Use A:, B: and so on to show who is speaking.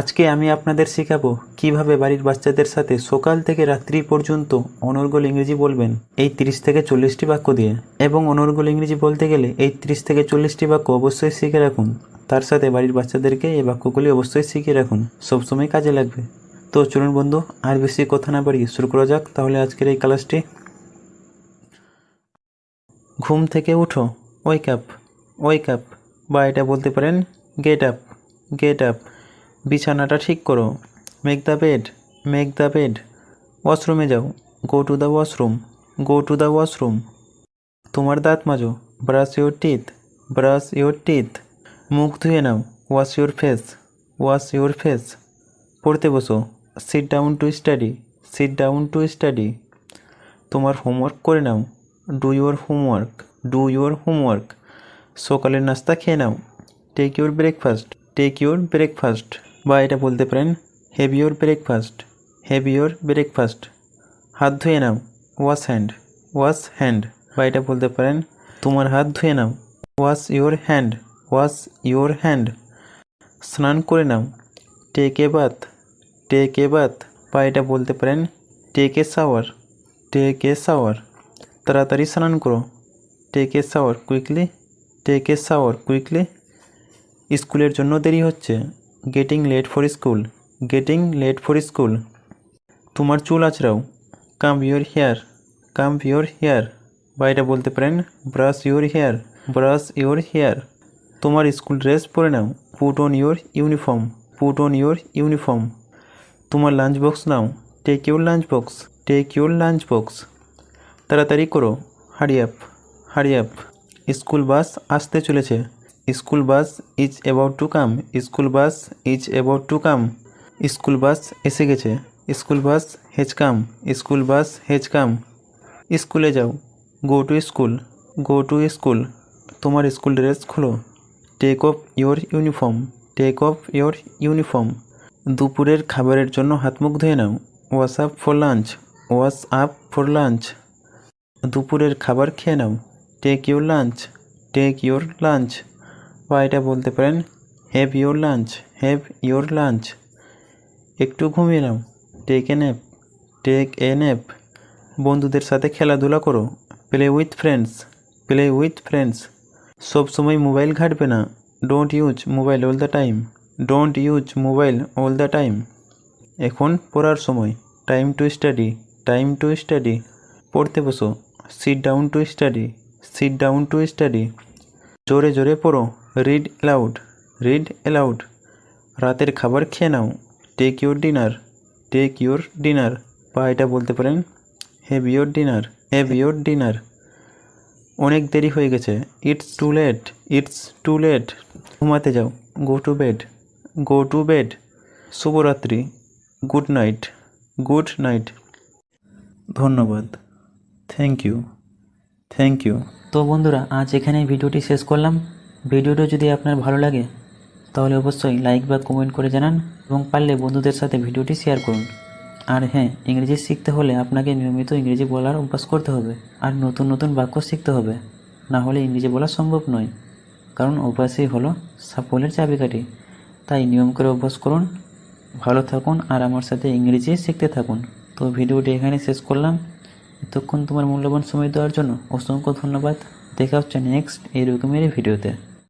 A: আজকে আমি আপনাদের শেখাবো কীভাবে বাড়ির বাচ্চাদের সাথে সকাল থেকে রাত্রি পর্যন্ত অনর্গল ইংরেজি বলবেন, এই তিরিশ থেকে চল্লিশটি বাক্য দিয়ে। এবং অনর্গল ইংরেজি বলতে গেলে এই তিরিশ থেকে চল্লিশটি বাক্য অবশ্যই শিখে রাখুন। তার সাথে বাড়ির বাচ্চাদেরকে এই বাক্যগুলি অবশ্যই শিখে রাখুন। সবসময় কাজে লাগবে। তো চলুন বন্ধু, আর বেশি কথা না বাড়িয়ে শুরু করা যাক, তাহলে আজকের এই ক্লাসটি। ঘুম থেকে উঠো ওয়েক আপ ওয়েক আপ বা এটা বলতে পারেন গেট আপ গেট আপ বিছানাটা ঠিক করো। Make the bed make the bed ওয়াশরুমে যাও। Go to the washroom go to the washroom তোমার দাঁত মাজো। Brush your teeth brush your teeth মুখ ধুয়ে নাও। Wash your face wash your face পড়তে বসো। Sit down to study sit down to study তোমার homework করে নাও। Do your homework do your homework সকালের নাস্তা খেয়ে নাও। Take your breakfast take your breakfast বা এটা বলতে পারেন have your breakfast have your breakfast হাত ধুয়ে নাও ওয়াশ হ্যান্ড ওয়াশ হ্যান্ড বা এটা বলতে পারেন, তোমার হাত ধুয়ে নাও wash your hand wash your hand স্নান করে নাও take a bath take a bath বা এটা বলতে পারেন take a shower take a shower তাড়াতাড়ি স্নান করো take a shower quickly take a shower quickly স্কুলের জন্য দেরি হচ্ছে getting late for school getting late for school তোমার চুল আঁচড়াও comb your hair comb your hair বা এটা বলতে পারেন brush your hair brush your hair তোমার স্কুল ড্রেস পরে নাও। Put on your uniform put on your uniform তোমার lunch box now. Take your lunch box take your lunch box তাড়াতাড়ি করো। Hurry up hurry up school bus আসতে চলেছে। School bus is about to come. School bus is about to come. School bus এসে গেছে। School bus has come. School bus has come. স্কুলে যাও। Go to school. Go to school. তোমার school dress খোলো। Take off your uniform. Take off your uniform. দুপুরের খাবারের জন্য হাত মুখ ধুয়ে নাও। Wash up for lunch. Wash up for lunch. দুপুরের খাবার খেয়ে নাও। Take your lunch. Take your lunch. বা এটা বলতে পারেন have your lunch have your lunch একটু ঘুমিয়ে take a nap take a nap বন্ধুদের সাথে খেলাধুলা করো play with friends play with friends সব সময় মোবাইল ঘাটবে না don't use mobile all the time don't use mobile all the time এখন পড়ার সময় time to study time to study পড়তে বসো sit down to study sit down to study জোরে জোরে পড়ো রিড অ্যালাউড রিড অ্যালাউড রাতের খাবার খেয়ে নাও। Take your dinner take your dinner বা এটা বলতে পারেন have your dinner have your dinner অনেক দেরি হয়ে গেছে। It's too late it's too late ঘুমাতে যাও। Go to bed go to bed শুভরাত্রি। গুড নাইট গুড নাইট ধন্যবাদ। থ্যাংক ইউ থ্যাংক ইউ
B: তো বন্ধুরা, আজ এখানে ভিডিওটি শেষ করলাম। ভিডিওটা যদি আপনার ভালো লাগে, তাহলে অবশ্যই লাইক বা কমেন্ট করে জানান এবং পারলে বন্ধুদের সাথে ভিডিওটি শেয়ার করুন। আর হ্যাঁ ইংরেজি শিখতে হলে আপনাকে নিয়মিত ইংরেজি বলার অভ্যাস করতে হবে আর নতুন নতুন বাক্য শিখতে হবে। না হলে ইংরেজি বলা সম্ভব নয়, কারণ অভ্যাসই হলো সাফল্যের চাবিকাঠি। তাই নিয়ম করে অভ্যাস করুন, ভালো থাকুন আর আমার সাথে ইংরেজি শিখতে থাকুন। তো ভিডিওটি এখানে শেষ করলাম। এতক্ষণ তোমার মূল্যবান সময় দেওয়ার জন্য অসংখ্য ধন্যবাদ। দেখা হচ্ছে নেক্সট এরকমেরই ভিডিওতে।